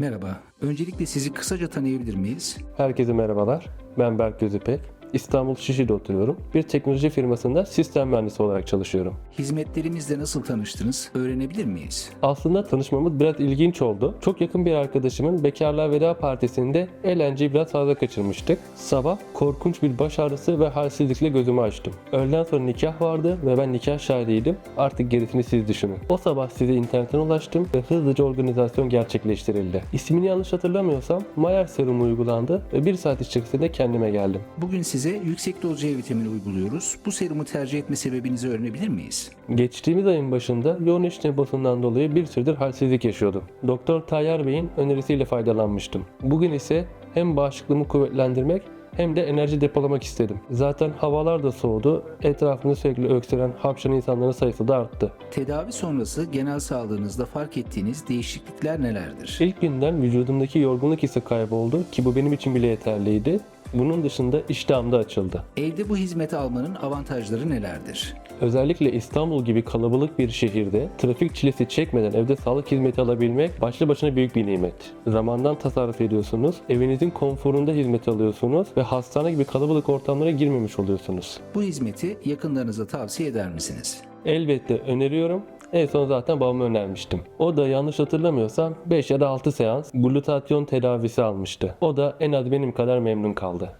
Merhaba. Öncelikle sizi kısaca tanıyabilir miyiz? Herkese merhabalar. Ben Berk Gözüpek. İstanbul Şişli'de oturuyorum. Bir teknoloji firmasında sistem mühendisi olarak çalışıyorum. Hizmetlerimizle nasıl tanıştınız? Öğrenebilir miyiz? Aslında tanışmamız biraz ilginç oldu. Çok yakın bir arkadaşımın bekarlığa veda partisinde eğlenceyi biraz fazla kaçırmıştık. Sabah korkunç bir baş ağrısı ve halsizlikle gözümü açtım. Öğleden sonra nikah vardı ve ben nikah şahidiydim. Artık gerisini siz düşünün. O sabah size internetten ulaştım ve hızlıca organizasyon gerçekleştirildi. İsmini yanlış hatırlamıyorsam Mayer serumu uygulandı ve bir saat içerisinde kendime geldim. Bugün size yüksek doz C vitamini uyguluyoruz. Bu serumu tercih etme sebebinizi öğrenebilir miyiz? Geçtiğimiz ayın başında yoğun iş temposundan dolayı bir süredir halsizlik yaşıyordum. Doktor Tayyar Bey'in önerisiyle faydalanmıştım. Bugün ise hem bağışıklığımı kuvvetlendirmek hem de enerji depolamak istedim. Zaten havalar da soğudu. Etrafını sürekli öksüren, hapşıran insanların sayısı da arttı. Tedavi sonrası genel sağlığınızda fark ettiğiniz değişiklikler nelerdir? İlk günden vücudumdaki yorgunluk hissi kayboldu ki bu benim için bile yeterliydi. Bunun dışında iştahım da açıldı. Evde bu hizmeti almanın avantajları nelerdir? Özellikle İstanbul gibi kalabalık bir şehirde trafik çilesi çekmeden evde sağlık hizmeti alabilmek başlı başına büyük bir nimet. Zamandan tasarruf ediyorsunuz, evinizin konforunda hizmet alıyorsunuz ve hastane gibi kalabalık ortamlara girmemiş oluyorsunuz. Bu hizmeti yakınlarınıza tavsiye eder misiniz? Elbette öneriyorum. En son zaten babama önermiştim. O da yanlış hatırlamıyorsam 5 ya da 6 seans glutatyon tedavisi almıştı. O da en az benim kadar memnun kaldı.